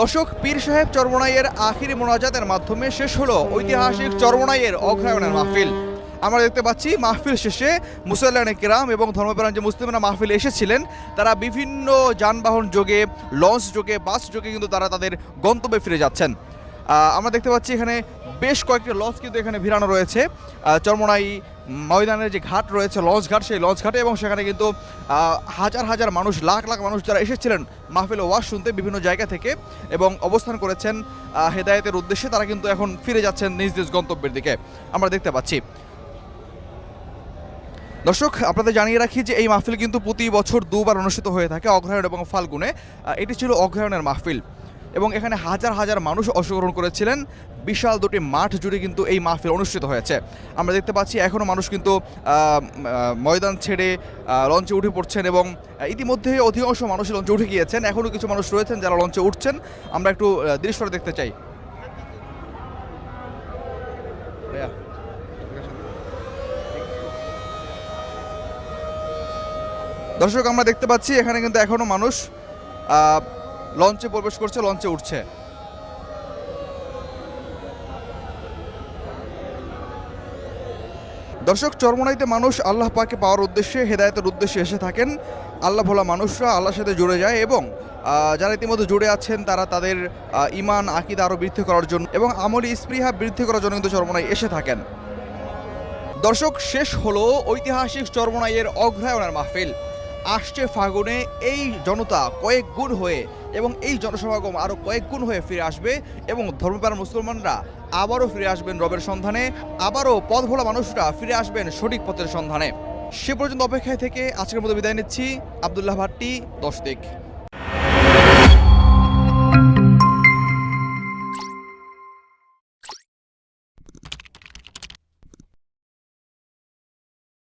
দর্শক পীর সাহেব চরমনাইয়ের আখিরি মোনাজাতের মাধ্যমে শেষ হলো ঐতিহাসিক চরমনাইয়ের অগ্রায়ণের মাহফিল। আমরা দেখতে পাচ্ছি, মাহফিল শেষে মুসল্লান কিরাম এবং ধর্মপ্রাণ যে মুসলিমরা মাহফিল এসেছিলেন। তারা বিভিন্ন যানবাহন যোগে, লঞ্চ যোগে, বাস যোগে কিন্তু তারা তাদের গন্তব্যে ফিরে যাচ্ছেন। আমরা দেখতে পাচ্ছি এখানে বেশ কয়েকটি লঞ্চ কিন্তু এখানে ভিড়ানো রয়েছে। চরমনাই ময়দানের যে ঘাট রয়েছে লঞ্চ ঘাট, সেই লঞ্চ ঘাটে এবং সেখানে কিন্তু হাজার হাজার মানুষ, লাখ লাখ মানুষ যারা এসেছিলেন মাহফিল ওয়াজ শুনতে বিভিন্ন জায়গা থেকে এবং অবস্থান করেছেন হেদায়েতের উদ্দেশ্যে, তারা কিন্তু এখন ফিরে যাচ্ছেন নিজ নিজ গন্তব্যের দিকে। আমরা দেখতে পাচ্ছি। দর্শক, আপনাদের জানিয়ে রাখি যে এই মাহফিল কিন্তু প্রতি বছর দুবার অনুষ্ঠিত হয়ে থাকে অগ্রহায়ণ এবং ফাল্গুনে। এটি ছিল অগ্রহায়ণের মাহফিল। এবং এখানে হাজার হাজার মানুষ অংশগ্রহণ করেছিলেন। বিশাল দুটি মাঠ জুড়ে কিন্তু এই মাহফিল অনুষ্ঠিত হয়েছে। আমরা দেখতে পাচ্ছি এখনও মানুষ কিন্তু ময়দান ছেড়ে লঞ্চে উঠে পড়ছেন এবং ইতিমধ্যে অধিকাংশ মানুষ লঞ্চে উঠে গিয়েছেন। এখনও কিছু মানুষ রয়েছেন যারা লঞ্চে উঠছেন। আমরা একটু দৃশ্যটা দেখতে চাই। দর্শক, আমরা দেখতে পাচ্ছি এখানে কিন্তু এখনও মানুষ লঞ্চে প্রবেশ করছে, লঞ্চে উঠছে। দর্শক, চরমনাইতে মানুষ আল্লাহ পাকে পাওয়ার উদ্দেশ্যে, হেদায়তের উদ্দেশ্যে এসে থাকেন। আল্লাহ ভোলা মানুষরা আল্লাহর সাথে জুড়ে যায় এবং যারা ইতিমধ্যে জুড়ে আছেন, তারা তাদের ইমান আকিদা আরও বৃদ্ধি করার জন্য এবং আমলি স্পৃহা বৃদ্ধি করার জন্য কিন্তু চরমনাই এসে থাকেন। দর্শক, শেষ হলো ঐতিহাসিক চরমনাইয়ের অগ্রায়ণের মাহফিল। আসছে ফাগুনে এই জনতা কয়েক গুণ হয়ে এবং এই জনসমাগম আরও কয়েক গুণ হয়ে ফিরে আসবে এবং ধর্মপ্রাণ মুসলমানরা আবারও ফিরে আসবেন রবের সন্ধানে, আবারও পথ ভোলা মানুষরা ফিরে আসবেন সঠিক পথের সন্ধানে। সে পর্যন্ত অপেক্ষায় থেকে আজকের মতো বিদায় নিচ্ছি। আবদুল্লাহ ভাট্টি, দশ দিক।